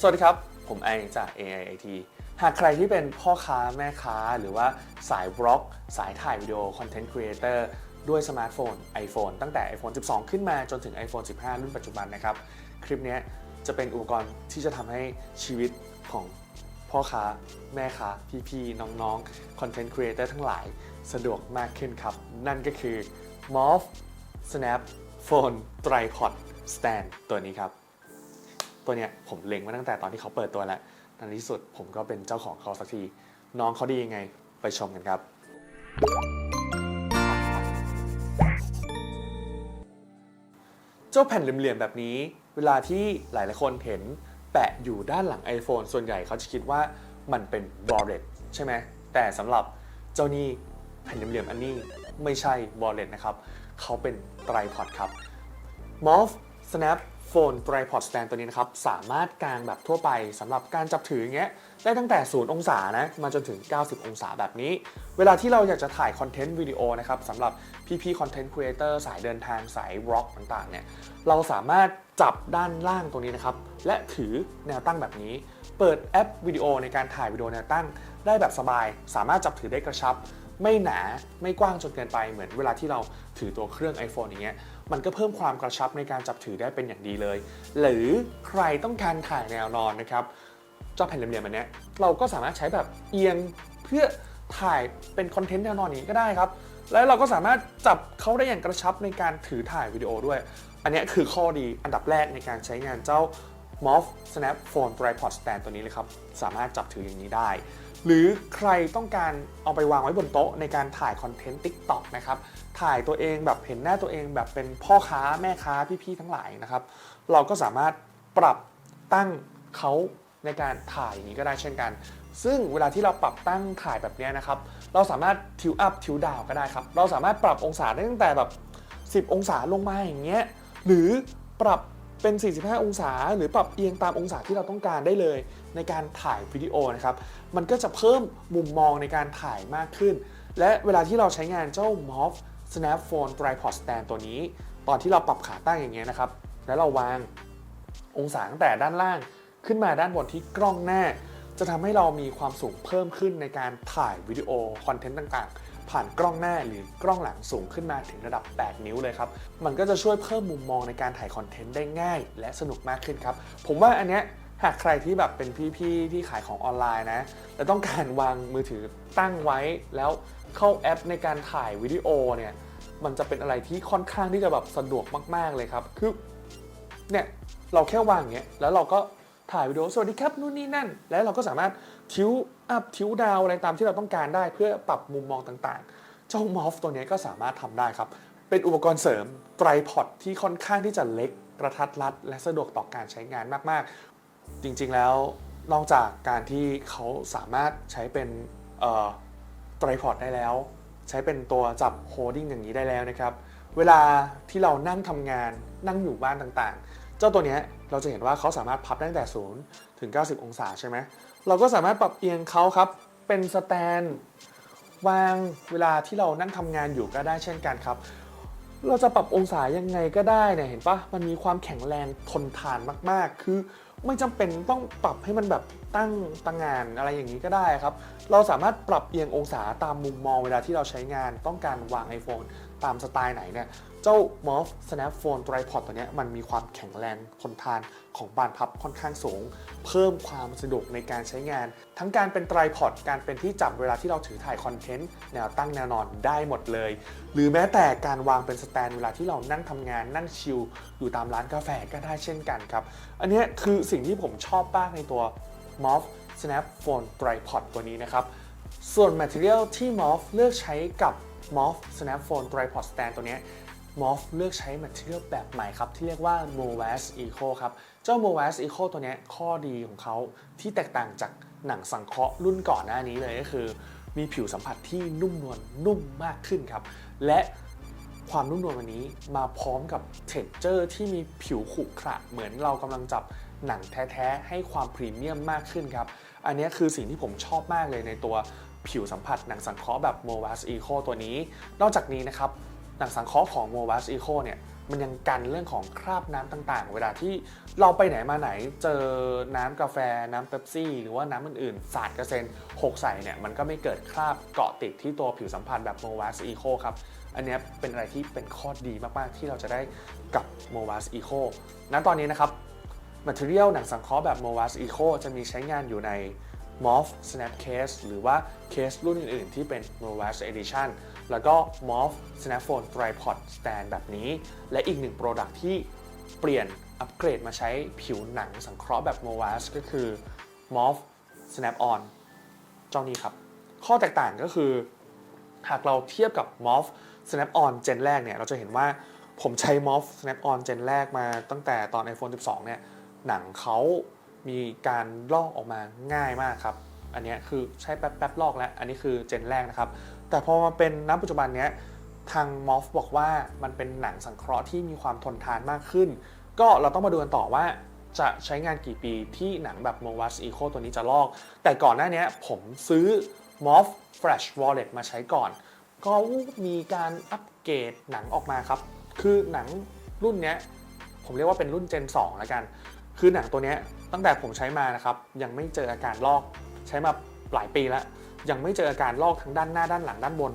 สวัสดีครับ ผมไอจาก AIIT หากใครที่เป็นพ่อค้าแม่ค้า หรือว่าสายบล็อก สายถ่ายวิดีโอคอนเทนต์ครีเอเตอร์ด้วยสมาร์ทโฟน iPhone ตั้งแต่ iPhone 12 ขึ้นมาจนถึง iPhone 15 รุ่นปัจจุบันนะครับ คลิปนี้จะเป็นอุปกรณ์ที่จะทำให้ชีวิตของพ่อค้า แม่ค้า พี่ๆ น้องๆ คอนเทนต์ครีเอเตอร์ทั้งหลายสะดวกมากขึ้นครับ นั่นก็คือ Morph Snap Phone Tripod Stand ตัวนี้ครับ ตัวเนี้ยผมเล็งมาตั้งแต่ตอนที่เขาเปิดตัวแล้วในที่สุดผมก็เป็นเจ้าของเขาสักที น้องเขาดียังไงไปชมกันครับ เจ้าแผ่นเหลี่ยมๆแบบนี้ เวลาที่หลายๆคนเห็นแปะอยู่ด้านหลัง iPhone ส่วนใหญ่เขาจะคิดว่ามันเป็นบอ l เลตใช่ไหมแต่สำหรับเจ้านี่แผ่นเหลี่ยมๆอันนี้ไม่ใช่บอ l เลตนะครับ เขาเป็นไตรพอดครับ Morph Snap Phone Tripod Stand ตัวนี้นะครับ สามารถกางแบบทั่วไปสำหรับการจับถืออย่างเงี้ยได้ตั้งแต่ 0 องศานะมาจนถึง 90 องศาแบบนี้ เวลาที่เราอยากจะถ่ายคอนเทนต์วิดีโอนะครับสำหรับพี่ๆคอนเทนต์ครีเอเตอร์สายเดินทางสายบล็อกต่างๆเนี่ยเราสามารถจับด้านล่างตรงนี้นะครับ และถือแนวตั้งแบบนี้ เปิดแอปวิดีโอในการถ่ายวิดีโอแนวตั้ง ได้แบบสบาย สามารถจับถือได้กระชับ ไม่หนาไม่กว้างจนเกินไปเหมือนเวลาที่เราถือตัวเครื่อง iPhone อย่างเงี้ยมันก็เพิ่มความกระชับในการจับถือได้เป็นอย่างดีเลย หรือใครต้องการถ่ายแนวนอนนะครับเจ้าแผ่นเหลี่ยมๆอันนี้เราก็สามารถใช้แบบเอียงเพื่อถ่ายเป็นคอนเทนต์แนวนอนอย่างนี้ก็ได้ครับแล้วเราก็สามารถจับเขาได้อย่างกระชับในการถือถ่ายวิดีโอด้วย อันนี้คือข้อดีอันดับแรกในการใช้งานเจ้า Morph Snap Phone Tripod Stand ตัวนี้เลยครับ สามารถจับถืออย่างนี้ได้ หรือใครต้องการเอาไปวางไว้บนโต๊ะในการถ่ายคอนเทนต์ TikTok นะครับ ถ่ายตัวเองแบบเห็นหน้าตัวเองแบบเป็นพ่อค้าแม่ค้าพี่ๆทั้งหลายนะครับ เราก็สามารถปรับตั้งเขาในการถ่ายอย่างนี้ก็ได้เช่นกัน ซึ่งเวลาที่เราปรับตั้งถ่ายแบบนี้นะครับ เราสามารถทิวอัพทิวดาวก็ได้ครับ เราสามารถปรับองศาได้ตั้งแต่แบบ 10 องศาลงมาอย่างเงี้ย หรือปรับ เป็น 45 องศา หรือปรับเอียงตามองศาที่เราต้องการได้เลย ในการถ่ายวิดีโอนะครับ มันก็จะเพิ่มมุมมองในการถ่ายมากขึ้น และเวลาที่เราใช้งานเจ้า Morph Snap Phone Tripod Stand ตัวนี้ ตอนที่เราปรับขาตั้งอย่างเงี้ยนะครับ แล้วเราวางองศาตั้งแต่ด้านล่างขึ้นมาด้านบนที่กล้องหน้า จะทำให้เรามีความสูงเพิ่มขึ้นในการถ่ายวิดีโอคอนเทนต์ต่างๆ ผ่านกล้องหน้าหรือกล้องหลังสูงขึ้นมาถึงระดับ 8 นิ้วเลยครับ มันก็จะช่วยเพิ่มมุมมองในการถ่ายคอนเทนต์ได้ง่าย และสนุกมากขึ้นครับ ผมว่าอันเนี้ยหากใครที่แบบเป็นพี่ๆที่ขายของออนไลน์นะและต้องการวางมือถือตั้งไว้แล้วเข้าแอปในการถ่ายวิดีโอเนี่ยมันจะเป็นอะไรที่ค่อนข้างที่จะแบบสะดวกมาก ๆเลยครับ คือเนี่ยเราแค่วางอย่างเงี้ยแล้วเราก็ ถ่ายวิดีโอสวัสดีครับนู่นนี่นั่น แล้วเราก็สามารถทิวอัพทิวดาวอะไรตามที่เราต้องการได้ เพื่อปรับมุมมองต่างๆ เจ้ามอฟตัวนี้ก็สามารถทำได้ครับ เป็นอุปกรณ์เสริมไตรพอดที่ค่อนข้างที่จะเล็กกระทัดรัด และสะดวกต่อการใช้งานมากๆ จริงๆแล้วนอกจากการที่เขาสามารถใช้เป็นไตรพอดได้แล้ว ใช้เป็นตัวจับโฮดดิ้งอย่างนี้ได้แล้วนะครับ เวลาที่เรานั่งทำงานนั่งอยู่บ้านต่างๆ เจ้าตัวนี้เราจะเห็นว่าเขาสามารถพับได้ตั้งแต่0ถึง 90 องศาใช่ไหมเราก็สามารถปรับเอียงเขาครับ เป็นสแตนวางเวลาที่เรานั่งทำงานอยู่ก็ได้เช่นกันครับ เราจะปรับองศายังไงก็ได้เนี่ยเห็นปะมันมีความแข็งแรงทนทานมากๆ คือไม่จำเป็นต้องปรับให้มันแบบตั้งตั้งงานอะไรอย่างนี้ก็ได้ครับ เราสามารถปรับเอียงองศาตามมุมมองเวลาที่เราใช้งานต้องการวาง iPhone ตามสไตล์ไหนเนี่ย เจ้า Morph Snap Phone Tripod ตัวนี้มันมีความแข็งแรงทนทานของบานพับค่อนข้างสูง เพิ่มความสะดวกในการใช้งาน ทั้งการเป็นไตรพอดการเป็นที่จับเวลาที่เราถือถ่ายคอนเทนต์แนวตั้งแนวนอนได้หมดเลย หรือแม้แต่การวางเป็นสแตนเวลาที่เรานั่งทำงานนั่งชิลอยู่ตามร้านกาแฟก็ได้เช่นกันครับ อันนี้คือสิ่งที่ผมชอบมากในตัว Morph Snap Phone Tripod ตัวนี้นะครับส่วน Material ที่ Morph เลือกใช้กับ Morph Snap Phone Tripod Stand ตัวนี้ Morph เลือกใช้ Material แบบใหม่ครับ ที่เรียกว่า Movas Eco ครับ เจ้า Movas Eco ตัวนี้ข้อดีของเขาที่แตกต่างจากหนังสังเคราะห์รุ่นก่อนหน้านี้เลยก็คือ มีผิวสัมผัสที่นุ่มนวลนุ่มมากขึ้นครับ และความนุ่มนวลวันนี้มาพร้อมกับ texture ที่มีผิวขรุขระเหมือนเรากำลังจับหนังแท้ ๆ ให้ความพรีเมียมมากขึ้นครับ อันนี้คือสิ่งที่ผมชอบมากเลยในตัว ผิวสัมผัสหนังสังเคราะห์แบบ Movas Eco ตัวนี้ นอกจากนี้นะครับหนังสังเคราะห์ของ Movas Eco เนี่ยมันยังกันเรื่องของคราบน้ำต่างๆ เวลาที่เราไปไหนมาไหนเจอน้ำกาแฟน้ำเป๊ปซี่ หรือว่าน้ำอื่นๆ สาดกระเซ็นหกใส่เนี่ยมันก็ไม่เกิดคราบเกาะติดที่ตัวผิวสัมผัสแบบ m o v a s Eco ครับ อันนี้เป็นอะไรที่เป็นข้อดีมากๆ ที่เราจะได้กับ m o v a s Eco ณตอนนี้นะครับ Material หนังสังเคราะห์แบบ m o v a s Eco จะมีใช้งานอยู่ใน Morph Snap Case หรือว่าเคสรุ่นอื่นๆ ที่เป็น m o v a s Edition แล้วก็ Morph Snap Phone Tripod Stand แบบนี้ และอีกหนึ่ง Product ที่เปลี่ยนอัปเกรดมาใช้ผิวหนังสังเคราะห์แบบ m o v a s ก็คือ Morph Snap On เจ้านี้ครับ ข้อแตกต่างก็คือ หากเราเทียบกับ Morph Snap On Gen แรกเนี่ยเราจะเห็นว่าผมใช้ Morph Snap On Gen แรกมาตั้งแต่ตอน iPhone 12 เนี่ยหนังเขา มีการลอกออกมาง่ายมากครับ อันนี้คือใช้แป๊บแป๊บๆลอกแล้ว อันนี้คือเจนแรกนะครับ แต่พอมาเป็นณปัจจุบันเนี้ยทาง Morph บอกว่ามันเป็นหนังสังเคราะห์ที่มีความทนทานมากขึ้น ก็เราต้องมาดูกันต่อว่าจะใช้งานกี่ปีที่หนังแบบ m o v a s Eco ตัวนี้จะลอก แต่ก่อนหน้านี้ผมซื้อ Morph Flash Wallet มาใช้ก่อน ก็มีการอัปเกรดหนังออกมาครับ คือหนังรุ่นเนี้ยผมเรียกว่าเป็นรุ่น Gen 2แล้วกัน คือหนังตัวเนี้ย ตั้งแต่ผมใช้มานะครับยังไม่เจออาการลอกใช้มาหลายปีแล้ว ยังไม่เจออาการลอกทั้งด้านหน้าด้านหลังด้านบน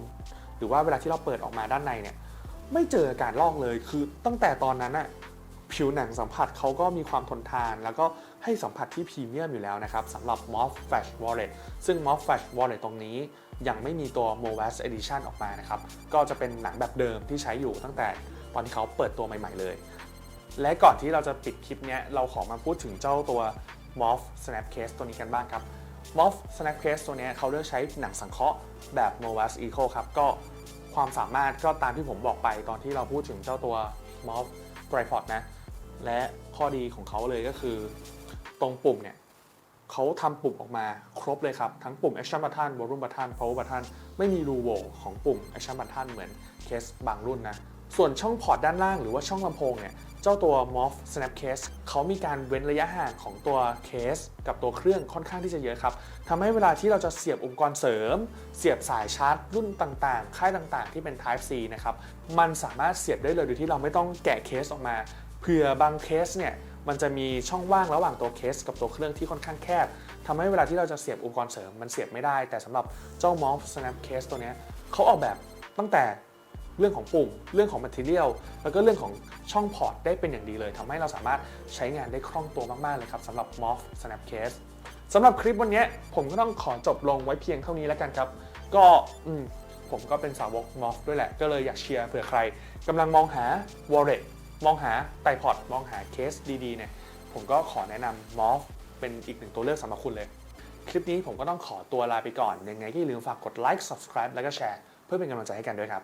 หรือว่าเวลาที่เราเปิดออกมาด้านในเนี่ยไม่เจออาการลอกเลยคือตั้งแต่ตอนนั้นอะผิวหนังสัมผัสเขาก็มีความทนทาน แล้วก็ให้สัมผัสที่พรีเมียมอยู่แล้วนะครับสำหรับ Morph Flash Wallet ซึ่ง Morph Flash Wallet ตรงนี้ยังไม่มีตัว m o v a s Edition ออกมานะครับ ก็จะเป็นหนังแบบเดิมที่ใช้อยู่ตั้งแต่ตอนที่เขาเปิดตัวใหม่ ๆ เลย และก่อนที่เราจะปิดคลิปนี้เราขอมาพูดถึงเจ้าตัว Morph Snap Case ตัวนี้กันบ้างครับ Morph Snap Case ตัวนี้เขาเลือกใช้หนังสังเคราะห์แบบ m o v a s Eco ครับก็ความสามารถก็ตามที่ผมบอกไปตอนที่เราพูดถึงเจ้าตัว Morph Tripod นะ และข้อดีของเขาเลยก็คือตรงปุ่มเนี่ยเขาทำปุ่มออกมาครบเลยครับ ทั้งปุ่ม Action Button Volume Button Power Button ไม่มีรูโหว่ของปุ่ม Action Button เหมือนเคสบางรุ่นนะ ส่วนช่องพอร์ตด้านล่างหรือว่าช่องลำโพงเนี่ย เจ้าตัว Morph Snap Case เขามีการเว้นระยะห่างของตัวเคส กับตัวเครื่องค่อนข้างที่จะเยอะครับทำให้เวลาที่เราจะเสียบอุปกรณ์เสริม เสียบสายชาร์จรุ่นต่างๆ ค่ายต่างๆ ที่เป็น Type C นะครับมันสามารถเสียบได้เลยโดยที่เราไม่ต้องแกะเคสออกมาเผื่อบางเคสเนี่ยมันจะมีช่องว่างระหว่างตัวเคส กับตัวเครื่องที่ค่อนข้างแคบทำให้เวลาที่เราจะเสียบอุปกรณ์เสริมมันเสียบไม่ได้ แต่สำหรับเจ้า Morph Snap Case ตัวนี้เขาออกแบบตั้งแต่ เรื่องของปุ่ม เรื่องของ Material แล้วก็เรื่องของช่องพอร์ตได้เป็นอย่างดีเลยทำให้เราสามารถใช้งานได้คล่องตัวมาก ๆ เลยครับสำหรับ Morph Snap Case สำหรับคลิปวันนี้ผมก็ต้องขอจบลงไว้เพียงเท่านี้แล้วกันครับ ก็อืมผมก็เป็นสาวก Morph ด้วยแหละ ก็เลยอยากเชียร์เผื่อใครกำลังมองหา Wallet มองหาไตพอดมองหาเคสดีๆเนี่ยผมก็ขอแนะนำ Morph เป็นอีกหนึ่งตัวเลือกสำหรับคุณเลยคลิปนี้ผมก็ต้องขอตัวลาไปก่อน ยังไงก็อย่าลืมฝากกดไลค์ subscribe แล้วก็แชร์ เพื่อเป็นกำลังใจให้กันด้วยครับ